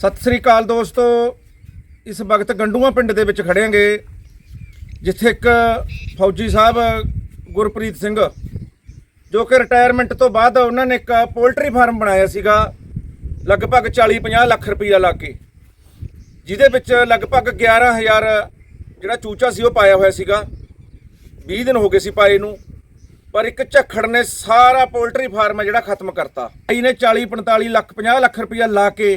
ਸਤਿ ਸ੍ਰੀ ਅਕਾਲ ਦੋਸਤੋ। ਇਸ ਵਕਤ ਗੰਡੂਆਂ ਪਿੰਡ ਦੇ ਵਿੱਚ ਖੜਿਆਂਗੇ ਜਿੱਥੇ ਇੱਕ ਫੌਜੀ ਸਾਹਿਬ ਗੁਰਪ੍ਰੀਤ ਸਿੰਘ, ਜੋ ਕਿ ਰਿਟਾਇਰਮੈਂਟ ਤੋਂ ਬਾਅਦ ਉਹਨਾਂ ਨੇ ਇੱਕ ਪੋਲਟਰੀ ਫਾਰਮ ਬਣਾਇਆ ਸੀਗਾ, ਲਗਭਗ 40-50 ਲੱਖ ਰੁਪਈਆ ਲਾ ਕੇ। ਜਿਹਦੇ ਵਿੱਚ ਲਗਭਗ 11000 ਜਿਹੜਾ ਚੂਚਾ ਸੀ ਉਹ ਪਾਇਆ ਹੋਇਆ ਸੀਗਾ। 20 ਦਿਨ ਹੋ ਗਏ ਸੀ ਪਾਏ ਨੂੰ, ਪਰ ਇੱਕ ਝੱਖੜ ਨੇ ਸਾਰਾ ਪੋਲਟਰੀ ਫਾਰਮ ਹੈ ਜਿਹੜਾ ਖਤਮ ਕਰਤਾ। ਇਹਨੇ 40 45 ਲੱਖ 50 ਲੱਖ ਰੁਪਈਆ ਲਾ ਕੇ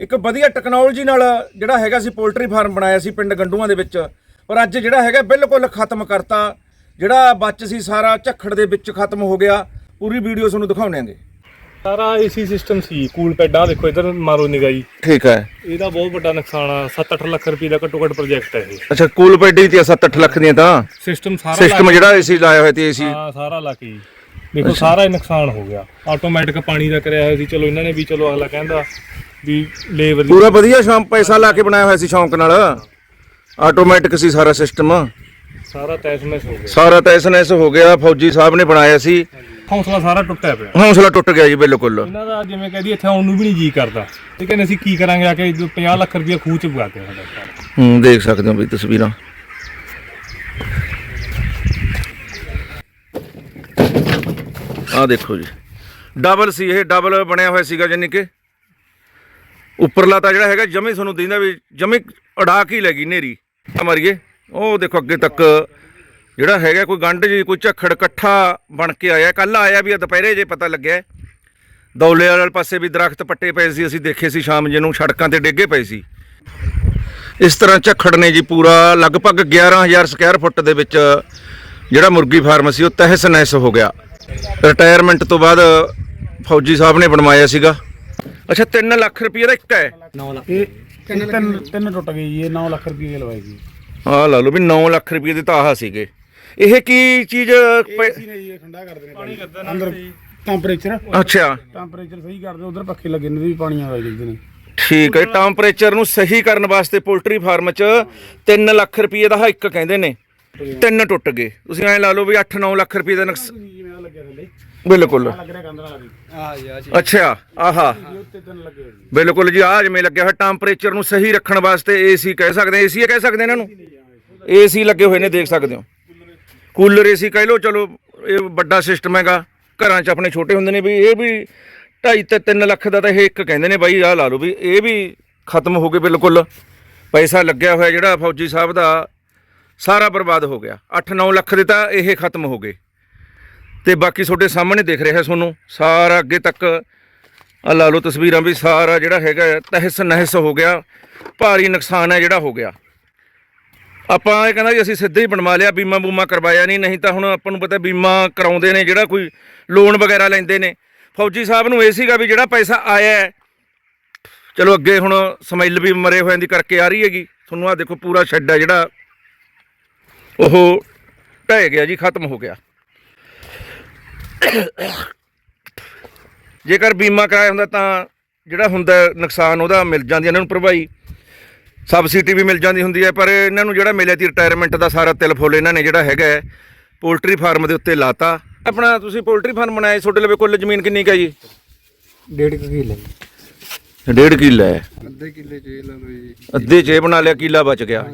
ਇੱਕ ਵਧੀਆ ਟੈਕਨੋਲੋਜੀ ਨਾਲ ਜਿਹੜਾ ਹੈਗਾ ਸੀ ਪੋਲਟਰੀ ਫਾਰਮ ਬਣਾਇਆ ਸੀ ਪਿੰਡ ਗੰਡੂਆਂ ਦੇ ਵਿੱਚ। ਪਰ ਅੱਜ ਜਿਹੜਾ ਹੈਗਾ ਬਿਲਕੁਲ ਖਤਮ ਕਰਤਾ। ਜਿਹੜਾ ਬਚ ਸੀ ਸਾਰਾ ਝੱਖੜ ਦੇ ਵਿੱਚ ਖਤਮ ਹੋ ਗਿਆ। ਪੂਰੀ ਵੀਡੀਓ ਤੁਹਾਨੂੰ ਦਿਖਾਉਣਾਂਗੇ ਸਾਰਾ ਏਸੀ ਸਿਸਟਮ ਸੀ ਕੂਲ ਪੈਡਾਂ ਦੇਖੋ ਇਧਰ ਮਾਰੋ ਨਿਗਾਹੀ ਠੀਕ ਹੈ। ਇਹਦਾ ਬਹੁਤ ਵੱਡਾ ਨੁਕਸਾਨ ਆ 7-8 ਲੱਖ ਰੁਪਏ ਦਾ ਘੱਟੋ ਘੱਟ ਪ੍ਰੋਜੈਕਟ ਹੈ ਇਹ। ਅੱਛਾ ਕੂਲ ਪੈਡੀ ਤੇ 7-8 ਲੱਖ ਦੀਆਂ ਤਾਂ? ਸਿਸਟਮ ਸਾਰਾ ਸਿਸਟਮ ਜਿਹੜਾ ਏਸੀ ਲਾਇਆ ਹੋਇਆ ਤੇ ਏਸੀ ਹਾਂ ਸਾਰਾ ਲਾ ਕੇ ਜੀ। ਦੇਖੋ ਸਾਰਾ ਹੀ ਨੁਕਸਾਨ ਹੋ ਗਿਆ। ਆਟੋਮੈਟਿਕ ਪਾਣੀ ਦਾ ਕਰਿਆ ਹੋਇਆ ਸੀ ਚਲੋ ਇਹਨਾਂ ਨੇ ਵੀ ਚਲੋ ਅਗਲਾ ਕਹਿੰਦਾ ਵੀ ਲੇਬਰ ਪੂਰਾ ਵਧੀਆ ਸ਼ੌਂਕ ਪੈਸਾ ਲਾ ਕੇ ਬਣਾਇਆ ਹੋਇਆ ਸੀ ਸ਼ੌਂਕ ਨਾਲ। ਆਟੋਮੈਟਿਕ ਸੀ ਸਾਰਾ ਸਿਸਟਮ ਸਾਰਾ ਤੈਸਮੈਸ ਹੋ ਗਿਆ। ਸਾਰਾ ਤਾਂ ਐਸਐਨਐਸ ਹੋ ਗਿਆ ਫੌਜੀ ਸਾਹਿਬ ਨੇ ਬਣਾਇਆ ਸੀ। ਹੌਸਲਾ ਸਾਰਾ ਟੁੱਟਿਆ ਪਿਆ। ਹੌਸਲਾ ਟੁੱਟ ਗਿਆ ਜੀ ਬਿਲਕੁਲ। ਇਹਨਾਂ ਦਾ ਜਿਵੇਂ ਕਹਦੀ ਇੱਥੇ ਆਉਣ ਨੂੰ ਵੀ ਨਹੀਂ ਜੀ ਕਰਦਾ। ਤੇ ਕਹਿੰਦੇ ਅਸੀਂ ਕੀ ਕਰਾਂਗੇ ਆ ਕੇ ਜੋ 50 ਲੱਖ ਰੁਪਏ ਖੂਹ ਚ ਵਗਾਤੇ ਸਾਡਾ। ਸਾਰਾ। ਹੂੰ ਦੇਖ ਸਕਦੇ ਹੋ ਵੀ ਤਸਵੀਰਾਂ। ਆਹ ਦੇਖੋ ਜੀ। ਡਬਲ ਸੀ ਇਹ, ਡਬਲ ਬਣਿਆ ਹੋਇਆ ਸੀਗਾ ਜਾਨੀ ਕਿ। ਉੱਪਰਲਾ ਤਾਂ ਜਿਹੜਾ ਹੈਗਾ, ਜਮੇ ਤੁਹਾਨੂੰ ਦਿੰਦਾ ਵੀ ਜਮੇ ਉਡਾ ਕੇ ਹੀ ਲੱਗੀ ਨੇਰੀ ਆ ਮਰੀਏ। ਉਹ ਦੇਖੋ ਅੱਗੇ ਤੱਕ ਜਿਹੜਾ ਹੈਗਾ, ਕੋਈ ਗੰਢ ਜੀ ਕੋਈ ਝੱਖੜ ਇਕੱਠਾ ਬਣ ਕੇ ਆਇਆ। ਕੱਲ ਆਇਆ ਵੀ ਆ, ਦੁਪਹਿਰੇ ਜੇ ਪਤਾ ਲੱਗਿਆ। ਦੌਲੇ ਵਾਲੇ ਪਾਸੇ ਵੀ ਦਰਖਤ ਪੱਟੇ ਪਏ ਸੀ, ਅਸੀਂ ਦੇਖੇ ਸੀ ਸ਼ਾਮ ਜੇ ਨੂੰ ਸੜਕਾਂ ਤੇ ਡੇਗੇ ਪਏ ਸੀ। ਇਸ ਤਰ੍ਹਾਂ ਝੱਖੜ ਨੇ ਜੀ ਪੂਰਾ ਲਗਭਗ 11000 ਸਕੁਅਰ ਫੁੱਟ ਦੇ ਵਿੱਚ ਜਿਹੜਾ ਮੁਰਗੀ ਫਾਰਮ ਸੀ, ਉਹ ਤਹਿਸ ਨਹਿਸ ਹੋ ਗਿਆ। ਰਿਟਾਇਰਮੈਂਟ ਤੋਂ ਬਾਅਦ ਫੌਜੀ ਸਾਹਿਬ ਨੇ ਬਣਵਾਇਆ ਸੀਗਾ। ਅੱਛਾ 3 ਲੱਖ ਰੁਪਏ ਦਾ ਇੱਕ ਹੈ। ਇਹ ਤਿੰਨ ਤਿੰਨ ਟੁੱਟ ਗਏ ਜੀ ਇਹ 9 ਲੱਖ ਰੁਪਏ ਲਵਾਈ ਜੀ ਆਹ ਲਾ ਲਓ ਵੀ 9 ਲੱਖ ਰੁਪਏ ਦੇ ਤਾਂ ਆਹ ਸੀਗੇ। ਇਹ ਕੀ ਚੀਜ਼ ਪ- ਏਸੀ ਨੇ ਜੀ ਇਹ ਠੰਡਾ ਕਰਦੇ ਨੇ ਪਾਣੀ ਅੰਦਰ ਟੈਂਪਰੇਚਰ ਅੱਛਾ। ਟੈਂਪਰੇਚਰ ਸਹੀ ਕਰਦੇ ਉਧਰ ਪੱਖੇ ਲੱਗੇ ਨੇ ਵੀ ਪਾਣੀ ਆਉਂਦਾ ਜੀ ਨੇ ਠੀਕ ਹੈ ਟੈਂਪਰੇਚਰ ਨੂੰ ਸਹੀ ਕਰਨ ਵਾਸਤੇ ਪੋਲਟਰੀ ਫਾਰਮ 'ਚ 3 ਲੱਖ ਰੁਪਏ ਦਾ ਇੱਕ ਕਹਿੰਦੇ ਨੇ। ਤਿੰਨ ਟੁੱਟ ਗਏ। ਤੁਸੀਂ ਐਂ ਲਾ ਲਓ ਵੀ 8-9 ਲੱਖ ਰੁਪਏ ਦਾ ਨੁਕਸ ਆ ਥੱਲੇ ਬਿਲਕੁਲ ਲੱਗ ਰਿਹਾ ਕੰਧ ਨਾਲ ਆ ਯਾਰ ਜੀ। ਅੱਛਾ ਆਹਾ। ਉੱਤੇ ਤਿੰਨ ਲੱਗੇ ਹੋਏ ਜੀ। ਬਿਲਕੁਲ ਜੀ ਆ ਜਿਵੇਂ ਲੱਗਿਆ ਹੋਇਆ ਟੈਂਪਰੇਚਰ ਨੂੰ ਸਹੀ ਰੱਖਣ ਵਾਸਤੇ ਏਸੀ ਕਹਿ ਸਕਦੇ ਏਸੀ ਕਹਿ ਸਕਦੇ ਇਹਨਾਂ? ਨੂੰ ਏਸੀ ਲੱਗੇ ਹੋਏ ਨੇ ਦੇਖ ਸਕਦੇ ਹੋ। ਕੂਲਰ ਏਸੀ ਕਹਿ ਲਓ ਚਲੋ ਇਹ ਵੱਡਾ ਸਿਸਟਮ ਹੈਗਾ। ਘਰਾਂ 'ਚ ਆਪਣੇ ਛੋਟੇ ਹੁੰਦੇ ਨੇ ਵੀ ਇਹ ਵੀ 2.5 ਤੇ 3 ਲੱਖ ਦਾ ਤਾਂ ਇਹ ਇੱਕ ਕਹਿੰਦੇ ਨੇ ਬਾਈ ਆਹ ਲਾ ਲਓ ਵੀ ਇਹ ਵੀ ਖਤਮ ਹੋ ਗਏ ਬਿਲਕੁਲ। ਪੈਸਾ ਲੱਗਿਆ ਹੋਇਆ ਜਿਹੜਾ ਫੌਜੀ ਸਾਹਿਬ ਦਾ ਸਾਰਾ ਬਰਬਾਦ ਹੋ ਗਿਆ। 8-9 ਲੱਖ ਦੇ ਤਾਂ ਇਹ ਖਤਮ ਹੋ ਗਏ। ਤੇ ਬਾਕੀ ਤੁਹਾਡੇ ਸਾਹਮਣੇ ਦਿਖ ਰਿਹਾ ਤੁਹਾਨੂੰ, ਸਾਰਾ ਅੱਗੇ ਤੱਕ ਆ ਲਾ ਲਓ ਤਸਵੀਰਾਂ ਵੀ, ਸਾਰਾ ਜਿਹੜਾ ਹੈਗਾ ਤਹਿਸ ਨਹਿਸ ਹੋ ਗਿਆ, ਭਾਰੀ ਨੁਕਸਾਨ ਹੈ ਜਿਹੜਾ ਹੋ ਗਿਆ। ਆਪਾਂ ਇਹ ਕਹਿੰਦਾ ਜੀ ਅਸੀਂ ਸਿੱਧੇ ਹੀ ਬਣਵਾ ਲਿਆ, ਬੀਮਾ ਬੂਮਾ ਕਰਵਾਇਆ ਨਹੀਂ ਨਹੀਂ ਤਾਂ ਹੁਣ ਆਪਾਂ ਨੂੰ ਪਤਾ ਬੀਮਾ ਕਰਾਉਂਦੇ ਨੇ, ਜਿਹੜਾ ਕੋਈ ਲੋਨ ਵਗੈਰਾ ਲੈਂਦੇ ਨੇ। ਫੌਜੀ ਸਾਹਿਬ ਨੂੰ ਇਹ ਸੀਗਾ ਵੀ ਜਿਹੜਾ ਪੈਸਾ ਆਇਆ ਚਲੋ ਅੱਗੇ ਹੁਣ ਸਮੈਲ ਵੀ ਮਰੇ ਹੋਇਆਂ ਦੀ ਕਰਕੇ ਆ ਰਹੀ ਹੈਗੀ। ਤੁਹਾਨੂੰ ਆ ਦੇਖੋ ਪੂਰਾ ਸ਼ੈੱਡ ਹੈ ਜਿਹੜਾ, ਉਹ ਢਹਿ ਗਿਆ ਜੀ, ਖਤਮ ਹੋ ਗਿਆ। ਜੇਕਰ ਬੀਮਾ ਕਰਾਇਆ ਹੁੰਦਾ ਤਾਂ ਜਿਹੜਾ ਹੁੰਦਾ ਨੁਕਸਾਨ ਉਹਦਾ ਮਿਲ ਜਾਂਦੀ ਇਹਨਾਂ ਨੂੰ ਭਰਵਾਈ। ਸਬਸਿਡੀ ਵੀ ਮਿਲ ਜਾਂਦੀ ਹੁੰਦੀ ਹੈ ਪਰ ਇਹਨਾਂ ਨੂੰ ਜਿਹੜਾ ਮਿਲਿਆ ਤੀ ਰਿਟਾਇਰਮੈਂਟ ਦਾ ਸਾਰਾ ਤਿਲ ਫੁੱਲ ਇਹਨਾਂ ਨੇ ਜਿਹੜਾ ਹੈਗਾ ਹੈ, ਪੋਲਟਰੀ ਫਾਰਮ ਦੇ ਉੱਤੇ ਲਾਤਾ। ਆਪਣਾ ਤੁਸੀਂ ਪੋਲਟਰੀ ਫਾਰਮ ਬਣਾਇਆ ਤੁਹਾਡੇ ਲਵੇ ਕੁੱਲ ਜ਼ਮੀਨ ਕਿੰਨੀ ਕੁ ਜੀ? ਡੇਢ ਕਿੱਲੇ। ਡੇਢ ਕਿੱਲਾ ਹੈ। ਅੱਧੇ ਕਿੱਲੇ ਚ ਲਾ ਲਓ ਜੀ ਅੱਧੇ 'ਚ ਇਹ ਬਣਾ ਲਿਆ ਕਿੱਲਾ ਬਚ ਗਿਆ।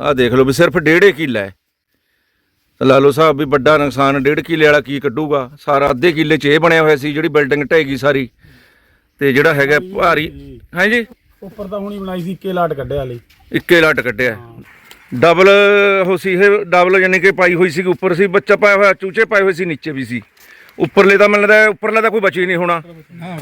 ਆਹ ਦੇਖ ਲਓ ਵੀ ਸਿਰਫ ਡੇਢੇ ਕਿੱਲਾ ਹੈ। ਤਾਂ ਲਾ ਲਓ ਸਾਹਿਬ ਵੀ ਵੱਡਾ ਨੁਕਸਾਨ ਡੇਢ ਕਿੱਲੇ ਵਾਲਾ ਕੀ ਕੱਢੂਗਾ? ਸਾਰਾ ਅੱਧੇ ਕਿੱਲੇ 'ਚ ਇਹ ਬਣਿਆ ਹੋਇਆ ਸੀ ਜਿਹੜੀ ਬਿਲਡਿੰਗ ਢਹਿ ਸਾਰੀ। ਤੇ ਜਿਹੜਾ ਹੈਗਾ ਭਾਰੀ ਹਾਂਜੀ? ਉੱਪਰ ਤਾਂ ਹੁਣੀ ਬਣਾਈ ਸੀ ਇੱਕੇ ਲਾਟ ਕੱਢਿਆ ਲਈ ਇੱਕੇ ਲੱਟ ਕੱਢਿਆ। ਡਬਲ ਉਹ ਸੀ ਇਹ ਡਬਲ ਯਾਨੀ ਕਿ ਪਾਈ ਹੋਈ ਸੀ ਉੱਪਰ ਸੀ ਬੱਚਾ ਪਾਇਆ ਹੋਇਆ ਚੂਚੇ ਪਾਏ ਹੋਏ ਸੀ ਨੀਚੇ ਵੀ ਸੀ। ਉੱਪਰਲੇ ਦਾ ਮੈਨੂੰ ਲੱਗਦਾ ਉੱਪਰਲੇ ਦਾ ਕੋਈ ਬਚੀ ਨਹੀਂ ਹੋਣਾ।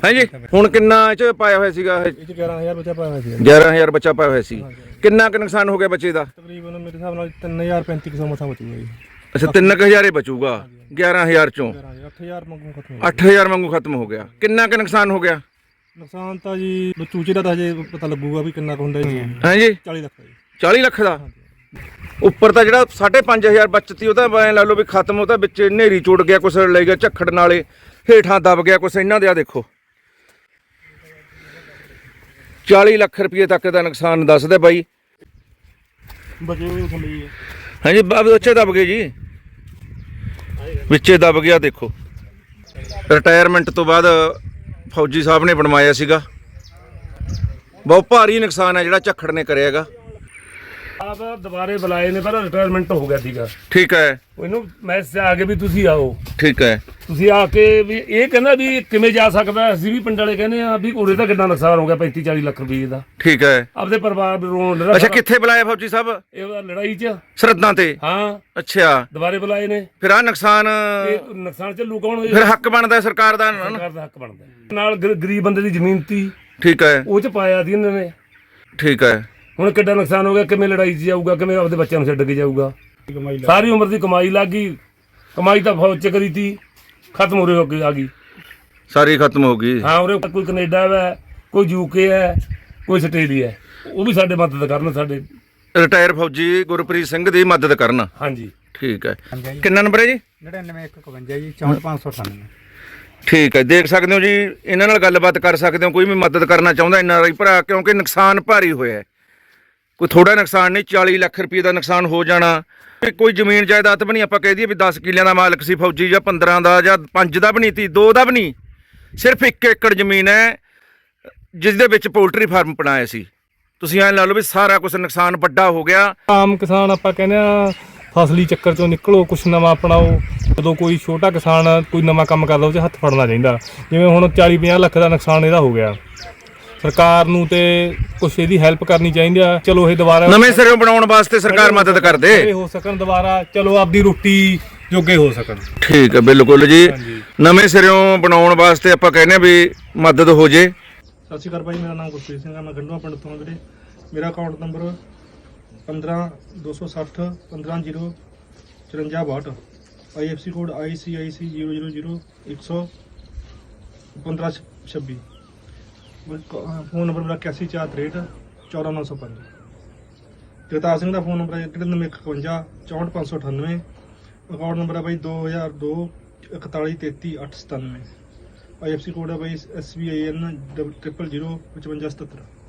ਹਾਂਜੀ? ਹੁਣ ਕਿੰਨਾ ਇਹ ਚ ਪਾਇਆ ਹੋਇਆ ਸੀਗਾ ਇਹ? ਇਹ ਚ 11000 ਬਚਾ ਪਾਇਆ ਸੀ। 11000 ਬੱਚਾ ਪਾਇਆ ਹੋਇਆ ਸੀ। ਕਿੰਨਾ ਕੁ ਨੁਕਸਾਨ ਹੋ ਗਿਆ ਬੱਚੇ ਦਾ? ਤਕਰੀਬਨ ਮੇਰੇ ਹਿਸਾਬ ਨਾਲ 3035 ਮਸਾ ਬਚੂਗਾ ਜੀ। ਅੱਛਾ 3000 ਹੀ ਬਚੂਗਾ 11000 ਚੋਂ। 8000 ਮੰਗੂ ਖਤਮ 8000 ਵਾਂਗੂ ਖਤਮ ਹੋ ਗਿਆ। ਕਿੰਨਾ ਕੁ ਨੁਕਸਾਨ ਹੋ ਗਿਆ? ਨੁਕਸਾਨ ਤਾਂ ਜੀ ਚੂਚੇ ਦਾ ਤਾਂ ਹਜੇ ਪਤਾ ਲੱਗੂਗਾ ਵੀ ਕਿੰਨਾ ਕੁ ਹੁੰਦਾ ਜੀ ਹਾਂਜੀ। 40 ਲੱਖ ਦਾ ਜੀ। 40 ਲੱਖ ਦਾ? ਉੱਪਰ ਤਾਂ ਜਿਹੜਾ 5500 ਬਚਤੀ ਉਹ ਤਾਂ ਐਂ ਲਾ ਲਓ ਵੀ ਖਤਮ ਉਹ ਤਾਂ ਵਿੱਚ ਨੇਰੀ ਚੁੜ ਗਿਆ ਕੁਛ ਲੈ ਗਿਆ ਝੱਖੜ ਨਾਲੇ ਹੇਠਾਂ ਦਬ ਗਿਆ ਕੁਛ ਇਹਨਾਂ ਦੇ ਆ ਦੇਖੋ। 40 ਲੱਖ ਰੁਪਏ ਤੱਕ ਦਾ ਨੁਕਸਾਨ ਦੱਸਦਾ ਬਾਈ। ਬਚੇ ਹੋਏ ਥੱਲੇ ਜੀ ਹਾਂਜੀ ਬਾਬ ਵਿੱਚੇ ਦਬ ਗਏ ਜੀ। ਵਿੱਚੇ ਦਬ ਗਿਆ, ਦੇਖੋ। ਰਿਟਾਇਰਮੈਂਟ ਤੋਂ ਬਾਅਦ ਫੌਜੀ ਸਾਹਿਬ ਨੇ ਬਣਵਾਇਆ ਸੀਗਾ। ਬਹੁਤ ਭਾਰੀ ਨੁਕਸਾਨ ਹੈ ਜਿਹੜਾ ਝੱਖੜ ਨੇ ਕਰਿਆਗਾ ਆਪ ਦੁਬਾਰੇ ਬੁਲਾਏ ਨੇ ਪਹਿਲਾਂ ਰਿਟਾਇਰਮੈਂਟ ਹੋ ਗਿਆ ਸੀਗਾ। ਠੀਕ ਹੈ। ਉਹਨੂੰ ਮੈਸੇਜ ਆ ਕੇ ਵੀ ਤੁਸੀਂ ਆਓ। ਠੀਕ ਹੈ। ਤੁਸੀਂ ਆ ਕੇ ਵੀ ਇਹ ਕਹਿੰਦਾ ਵੀ ਕਿਵੇਂ ਜਾ ਸਕਦਾ ਅਸੀਂ ਵੀ ਪਿੰਡ ਵਾਲੇ ਕਹਿੰਦੇ ਆ ਵੀ ਘੋੜੇ ਦਾ ਕਿੰਨਾ ਨੁਕਸਾਨ ਹੋ ਗਿਆ 35 40 ਲੱਖ ਰੁਪਏ ਦਾ। ਠੀਕ ਹੈ। ਆਪਦੇ ਪਰਿਵਾਰ ਨੂੰ ਰੋਣ ਲੱਗਾ। ਅੱਛਾ ਕਿੱਥੇ ਬੁਲਾਇਆ ਫੌਜੀ ਸਾਹਿਬ? ਇਹ ਉਹਦਾ ਲੜਾਈ 'ਚ। ਸਰਦਾਂ ਤੇ? ਹਾਂ। ਅੱਛਾ। ਦੁਬਾਰੇ ਬੁਲਾਏ ਨੇ। ਫਿਰ ਆ ਨੁਕਸਾਨ ਇਹ ਨੁਕਸਾਨ ਚੱਲੂ ਕੌਣ ਫਿਰ ਹੱਕ ਬਣਦਾ ਸਰਕਾਰ ਦਾ ਨਾ? ਸਰਕਾਰ ਦਾ ਹੱਕ ਬਣਦਾ ਨਾਲ ਗਰ- ਗਰੀਬ ਬੰਦੇ ਦੀ ਜ਼ਮੀਨ ਤੀ। ਠੀਕ ਹੈ। ਉਹ 'ਚ ਪਾਇਆ ਸੀ ਇਹਨਾਂ ਨੇ। ਠੀਕ ਹੈ। ਹੁਣ ਕਿੱਡਾ ਨੁਕਸਾਨ ਹੋ ਗਿਆ ਕਿਵੇਂ ਲੜਾਈ 'ਚ ਜਾਊਗਾ ਕਿਵੇਂ ਆਪਦੇ ਬੱਚਿਆਂ ਨੂੰ ਛੱਡ ਕੇ ਜਾਊਗਾ? ਕਮਾਈ ਲਾ ਸਾਰੀ ਉਮਰ ਦੀ ਕਮਾਈ ਲੱਗ ਗਈ ਕਮਾਈ ਤਾਂ ਫੌਜ 'ਚ ਕਰੀ ਤੀ ਖਤਮ ਹੋ ਰਹੀ ਹੋ ਗਈ ਆ ਗਈ। ਸਾਰੀ ਖਤਮ ਹੋ ਗਈ। ਹਾਂ ਉਰੇ ਕੋਈ ਕੈਨੇਡਾ ਹੈ ਕੋਈ ਯੂਕੇ ਹੈ ਕੋਈ ਆਸਟ੍ਰੇਲੀਆ ਹੈ ਉਹ ਵੀ ਸਾਡੇ ਮਦਦ ਕਰਨ ਸਾਡੇ ਰਿਟਾਇਰ ਫੌਜੀ ਗੁਰਪ੍ਰੀਤ ਸਿੰਘ ਦੀ ਮਦਦ ਕਰਨ। ਹਾਂਜੀ। ਠੀਕ ਹੈ। ਕਿੰਨਾ ਨੰਬਰ ਹੈ ਜੀ? 99151 ਜੀ 64598 ਠੀਕ ਹੈ ਦੇਖ ਸਕਦੇ ਹੋ ਜੀ ਇਹਨਾਂ ਨਾਲ ਗੱਲਬਾਤ ਕਰ ਸਕਦੇ ਹੋ ਕੋਈ ਵੀ ਮਦਦ ਕਰਨਾ ਚਾਹੁੰਦਾ ਇਹਨਾਂ ਰਾਈ ਭਰਾ ਕਿਉਂਕਿ ਨੁਕਸਾਨ ਭਾਰੀ ਹੋਇਆ ਹੈ। ਕੋਈ ਥੋੜਾ ਨੁਕਸਾਨ ਨਹੀਂ 40 ਲੱਖ ਰੁਪਏ ਦਾ ਨੁਕਸਾਨ ਹੋ ਜਾਣਾ। ਕੋਈ ਜ਼ਮੀਨ ਜਾਇਦਾਦ ਵੀ ਨਹੀਂ, ਆਪਾਂ ਕਹਿ ਦਈਏ ਵੀ 10 ਕਿੱਲਿਆਂ ਦਾ ਮਾਲਕ ਸੀ ਫੌਜੀ ਜਾਂ 15 ਦਾ ਜਾਂ 5 ਦਾ ਵੀ ਨਹੀਂ ਤੀ 2 ਦਾ ਵੀ ਨਹੀਂ। ਸਿਰਫ 1 ਏਕੜ ਜ਼ਮੀਨ ਹੈ ਜਿਸ ਦੇ ਵਿੱਚ ਪੋਲਟਰੀ ਫਾਰਮ ਬਣਾਇਆ ਸੀ। ਤੁਸੀਂ ਐਂ ਲਾ ਲਓ ਵੀ ਸਾਰਾ ਕੁਝ ਨੁਕਸਾਨ ਵੱਡਾ ਹੋ ਗਿਆ। ਆਮ ਕਿਸਾਨ ਆਪਾਂ ਕਹਿੰਦੇ ਆ ਫਸਲੀ ਚੱਕਰ ਚੋਂ ਨਿਕਲੋ, ਕੁਛ ਨਵਾਂ ਅਪਣਾਓ। ਜਦੋਂ ਕੋਈ ਛੋਟਾ ਕਿਸਾਨ ਕੋਈ ਨਵਾਂ ਕੰਮ ਕਰਦਾ ਉਹ 'ਚ ਹੱਥ ਫੜਨਾ ਚਾਹੀਦਾ। ਜਿਵੇਂ ਹੁਣ 40 50 ਲੱਖ ਦਾ ਨੁਕਸਾਨ ਇਹਦਾ ਹੋ ਗਿਆ। ਸਰਕਾਰ ਨੂੰ ਤੇ ਕੁਛ ਇਹਦੀ ਹੈਲਪ ਕਰਨੀ ਚਾਹੀਦੀ ਆ। ਚਲੋ ਇਹ ਦੁਬਾਰਾ ਨਵੇਂ ਸਿਰੋਂ ਬਣਾਉਣ ਵਾਸਤੇ ਸਰਕਾਰ ਮਦਦ ਕਰ ਦੇ ਹੋ ਸਕਣ ਦੁਬਾਰਾ ਚਲੋ ਆਪਦੀ ਰੋਟੀ ਜੋਗੇ ਹੋ ਸਕਣ। ਠੀਕ ਹੈ ਬਿਲਕੁਲ ਜੀ। ਨਵੇਂ ਸਿਰੋਂ ਬਣਾਉਣ ਵਾਸਤੇ ਆਪਾਂ ਕਹਿੰਦੇ ਆ ਵੀ ਮਦਦ ਹੋ ਜੇ। ਸਤਿ ਸ਼੍ਰੀ ਅਕਾਲ ਭਾਈ ਮੇਰਾ ਨਾਮ ਗੁਰਪ੍ਰੀਤ ਸਿੰਘ ਹੈ ਮੈਂ ਗੰਡੂਆ ਪਿੰਡ ਤੋਂ ਵੀਰੇ। ਮੇਰਾ account number 15 260 15 54 IFC code ICIC 000 100 1526 phone number ਮੇਰਾ 8143 14905 ਜਗਤਾਰ ਸਿੰਘ ਦਾ ਫੋਨ ਨੰਬਰ ਹੈ 9151 64598 ਅਕਾਊਂਟ ਨੰਬਰ ਹੈ ਬਾਈ 2002 4133 897 ਆਈਐਫਸੀ ਕੋਡ ਹੈ ਬਾਈ SBIN 000 5577